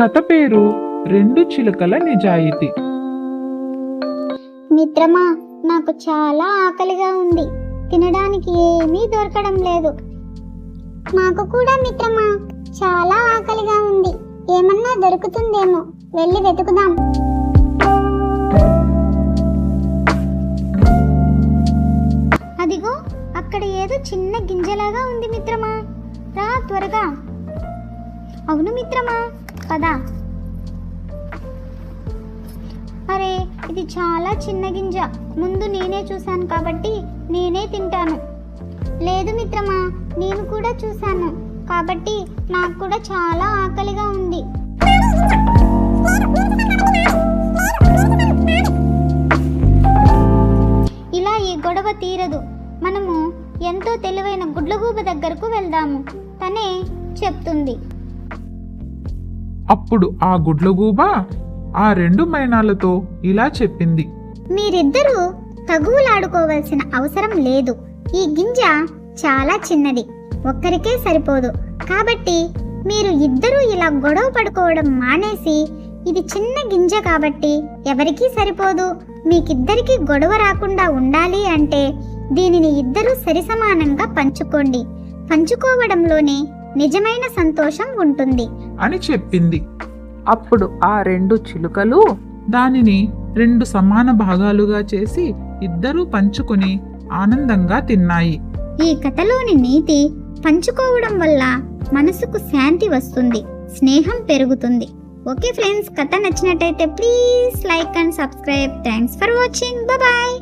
కథ పేరు రెండు చిలుకల నిజాయితీ. మిత్రమా నాకు చాలా ఆకలిగా ఉంది. తినడానికి ఏమీ దొరకడం లేదు. నాకు కూడా మిత్రమా చాలా ఆకలిగా ఉంది. ఏమన్నా దొరుకుతుందేమో వెళ్ళి వెతుకుదాం. అదిగో అక్కడ ఏదో చిన్న గింజలాగా ఉంది మిత్రమా. రా త్వరగా. అవును మిత్రమా? కదా? అరే ఇది చాలా చిన్న గింజ. ముందు నేనే చూశాను కాబట్టి నేనే తింటాను. లేదు మిత్రమా నేను కూడా చూశాను. కాబట్టి నాకు కూడా చాలా ఆకలిగా ఉంది. ఇలా ఈ గొడవ తీరదు. మనము ఎంతో తెలివైన గుడ్లగూబ దగ్గరకు వెళ్దాము. తనే చెప్తుంది. అప్పుడు ఆ గుడ్లగూబ ఆ రెండు మైనాలతో ఇలా చెప్పింది. మీరిద్దరూ తగువులాడుకోవాల్సిన అవసరం లేదు. ఈ గింజ చాలా చిన్నది. ఒక్కరికే సరిపోదు. కాబట్టి మీరు ఇద్దరూ ఇలా గొడవ పడుకోవడం మానేసి ఇది చిన్న గింజ కాబట్టి ఎవరికీ సరిపోదు. మీకిద్దరికీ గొడవ రాకుండా ఉండాలి అంటే దీనిని ఇద్దరూ సరిసమానంగా పంచుకోండి. పంచుకోవడంలోనే నిజమైన సంతోషం ఉంటుంది. అని చెప్పింది. అప్పుడు ఆ రెండు చిలుకలు దానిని రెండు సమాన భాగాలుగా చేసి ఇద్దరూ పంచుకుని ఆనందంగా తిన్నాయి. ఈ కథలోని నీతి పంచుకోవడం వల్ల మనసుకు శాంతి వస్తుంది స్నేహం పెరుగుతుంది. ఓకే ఫ్రెండ్స్ కథ నచ్చినట్టయితే please like and subscribe. Thanks for watching. Bye